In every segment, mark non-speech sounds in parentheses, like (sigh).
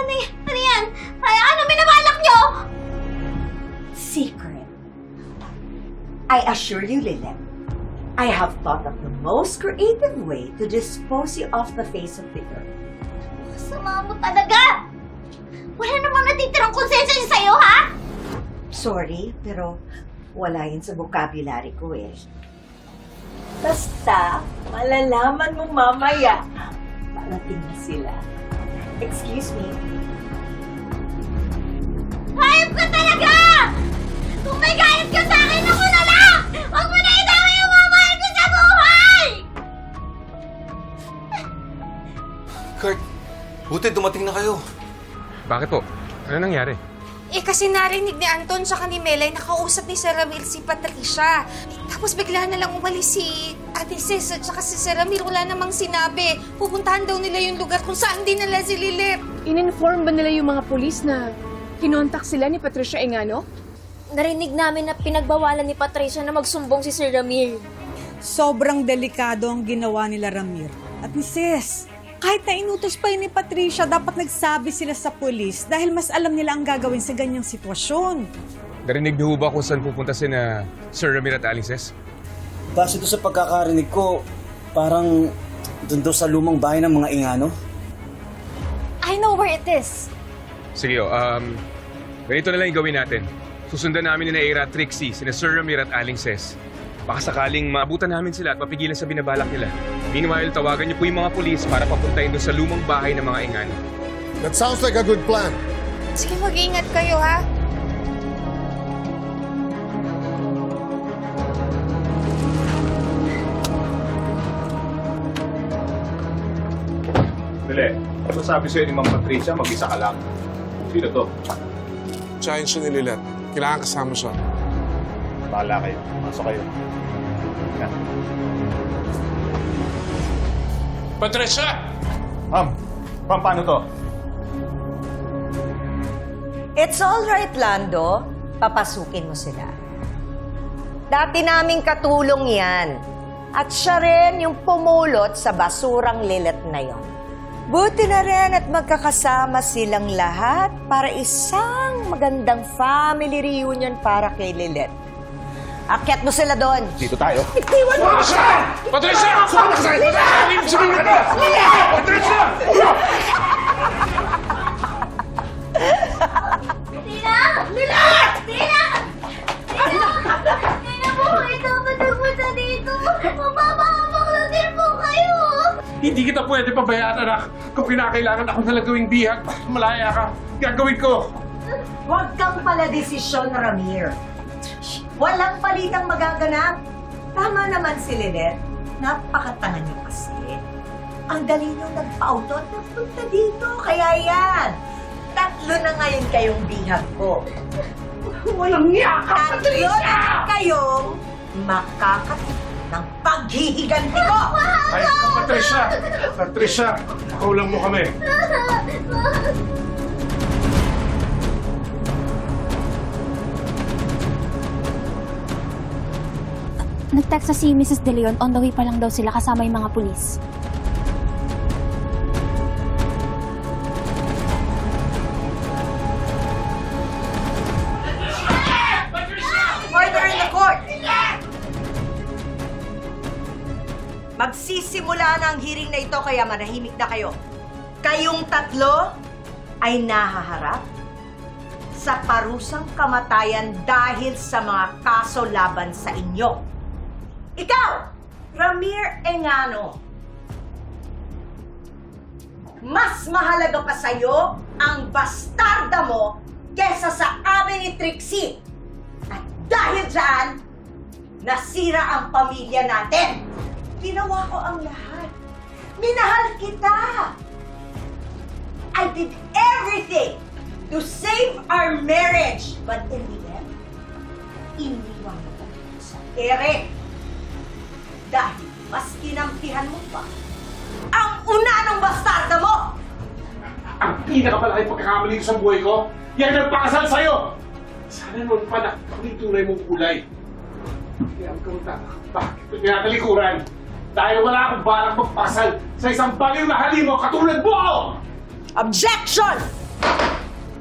Ano, ano yan? Ay, ano minabalak nyo? Secret. I assure you, Lilith, I have thought of the most creative way to dispose you off the face of the earth. Sama mo talaga! Wala namang natitirang konsensya sa'yo, ha? Sorry, pero wala yun sa vocabulary ko eh. Basta, malalaman mo mamaya. Parating na sila. Excuse me. Hayop ka talaga! Kung may galit ka sa akin, ako na lang! Huwag mo na itama yung mga mahal ko sa buhay! Kurt, buti dumating na kayo. Bakit po? Ano nangyari? Eh kasi narinig ni Anton sa ni Melay nakausap ni Sir Ramil si Patricia. Tapos bigla na lang umalis si Ate Sis at saka si Sir Ramil. Wala namang sinabi. Pupuntahan daw nila yung lugar kung saan din nila si Lilith. In-inform ba nila yung mga pulis na kinontak sila ni Patricia Engano? Narinig namin na pinagbawalan ni Patricia na magsumbong si Sir Ramir. Sobrang delikado ang ginawa nila Ramir. At ni Sis, kahit na inutos pa yun ni Patricia, dapat nagsabi sila sa pulis dahil mas alam nila ang gagawin sa ganyang sitwasyon. Narinig niyo ba kung saan pupunta si na Sir Ramir at Alices? Base doon sa pagkakarinig ko, parang doon daw sa lumang bahay ng mga ingano. I know where it is. Sige, oh, um, ganito na lang yung gawin natin. Susundan namin ni Naira at Trixie, sina Sir Ramir at Aling Ses. Baka sakaling maabutan namin sila at mapigilan sa binabalak nila. Meanwhile, tawagan niyo po yung mga pulis para papuntahin doon sa lumang bahay ng mga ingano. That sounds like a good plan. Sige, mag-iingat kayo ha. Dali, ano sabi sa'yo ni Ma'am Patricia, mag-isa ka lang? Sino to? Tsahin siya ni Lilet. Kailangan kasama siya. Bahala kayo. Pasok kayo. Yan. Patricia! Ma'am, ma'am, paano to? It's all right, Lando. Papasukin mo sila. Dati naming katulong yan. At siya rin yung pumulot sa basurang lilet na yon. Buti na rin at magkakasama silang lahat para isang magandang family reunion para kay Lilet. Akyat mo sila doon. Dito tayo. Patricia! Patricia! Patricia! Tina! Lila! Tina! Tina! Tina po, ito ba nagpunta dito? Mapapahamak na din po kayo! Hindi kita pwede pabayaan, anak. Kung kinakailangan ako nalang gawing bihag, malaya ka. Gagawin ko. Huwag kang pala desisyon, Ramir. Walang palitang magaganap. Tama naman si Lilet. Napakatanga niyo kasi. Ang dali niyo nagpa-auto at nagpunta dito. Kaya yan. Tatlo na ngayon kayong bihag ko. Walang niya ka, Tatlo na kayong makakatit ng paghihiganti ko. Ay, Patricia! Patricia, kaulang mo kami. (laughs) Nag-text si Mrs. De Leon, on the way pa lang daw sila kasama yung mga pulis. Magsisimula na ang hearing na ito kaya manahimik na kayo. Kayong tatlo ay nahaharap sa parusang kamatayan dahil sa mga kaso laban sa inyo. Ikaw, Ramir Engano, mas mahalaga pa sa'yo ang bastarda mo kesa sa amin ni Trixie. At dahil dyan, nasira ang pamilya natin. Ginawa ko ang lahat. Minahal kita. I did everything to save our marriage. But in the end, iniwan ko sa ere. Dahil mas kinampihan mo pa ang una ng bastarda mo. Ang pinakamalaki pagkakamali ko sa buhay ko, yan ang pakasal sa'yo! Sana noon pa na ako yung tunay mong kulay. Kaya ang kamuta, bakit ito tinatalikuran? Dahil wala akong balak magpakasal sa isang baliw na halimo katulad mo! Objection!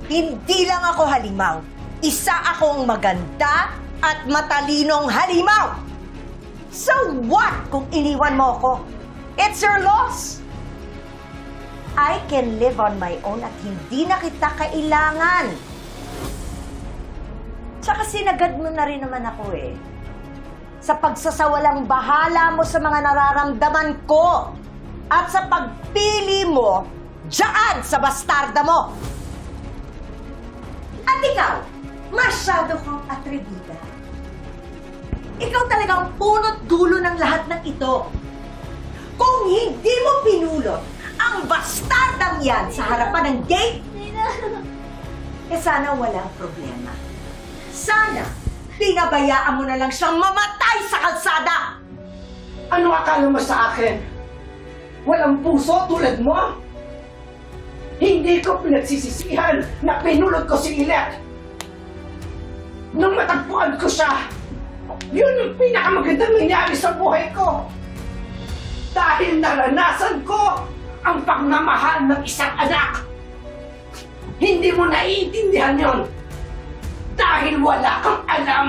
Hindi lang ako halimaw. Isa akong maganda at matalinong halimaw. So what kung iniwan mo ako? It's your loss. I can live on my own at hindi na kita kailangan. Tsaka sinagad mo na rin naman ako eh. Sa pagsasawalang bahala mo sa mga nararamdaman ko. At sa pagpili mo, dyan sa bastarda mo. At ikaw, masyado kang atrevida. Ikaw talagang punot dulo ng lahat ng ito. Kung hindi mo pinulot ang bastardang yan sa harapan ng gate, eh sana walang problema. Sana, pinabayaan mo na lang siyang mamatay sa kalsada! Ano akala mo sa akin? Walang puso tulad mo? Hindi ko pinagsisisihan na pinulot ko si Ilet. Nung matagpuan ko siya, yun ang pinakamagandang nangyari sa buhay ko. Dahil naranasan ko ang pagmamahal ng isang anak. Hindi mo naiintindihan yon. Dahil wala kang alam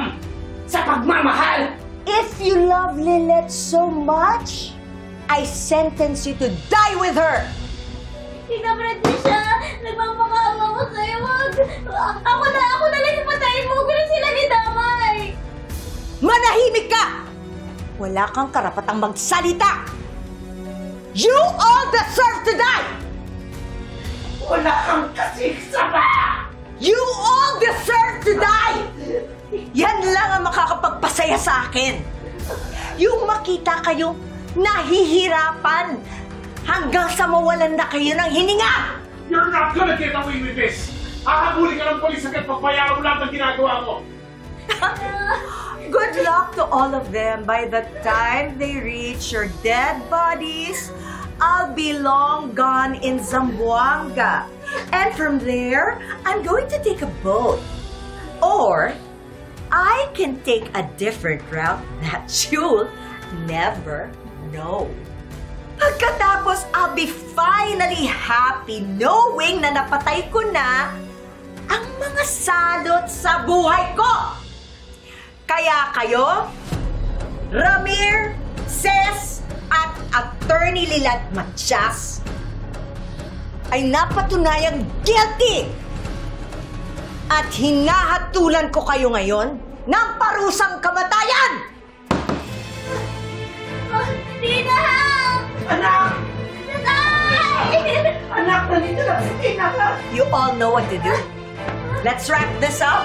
sa pagmamahal. If you love Lilith so much, I sentence you to die with her! Tita Patricia, nagmamakaama ko Manahimik ka! Wala kang karapatang magsalita! You all deserve to die! Wala kang kasiksama! You all deserve to die! Yan lang ang makakapagpasaya sa akin. Yung makita kayo nahihirapan hanggang sa mawalan na kayo ng hininga! You're not gonna get away with this! Hahabulin ka ng polis agad pagbayaran mo lahat ng ginagawa mo! (laughs) Good luck to all of them. By the time they reach your dead bodies, I'll be long gone in Zamboanga. And from there, I'm going to take a boat. Or, I can take a different route that (laughs) you'll never know. Pagkatapos, I'll be finally happy knowing na napatay ko na ang mga salot sa buhay ko. Kaya kayo, Ramir, Ses, at Attorney Lilat Matias ay napatunayang guilty at hinahatulan ko kayo ngayon ng parusang kamatayan! Tita! Anak! Tatay! Anak, nandito lang si Tina! You all know what to do. Let's wrap this up.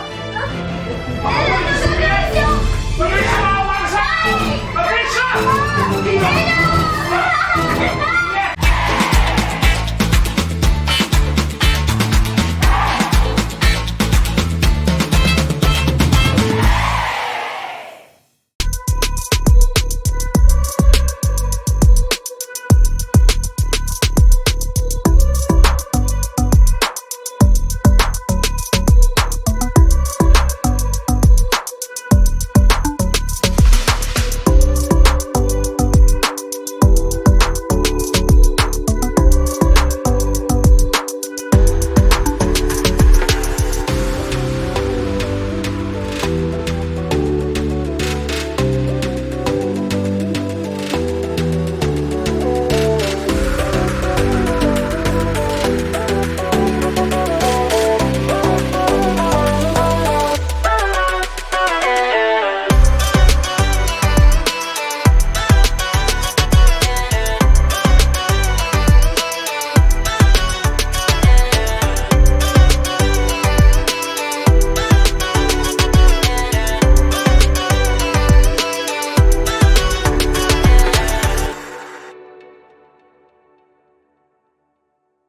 Sa akin! Patricia! Tita!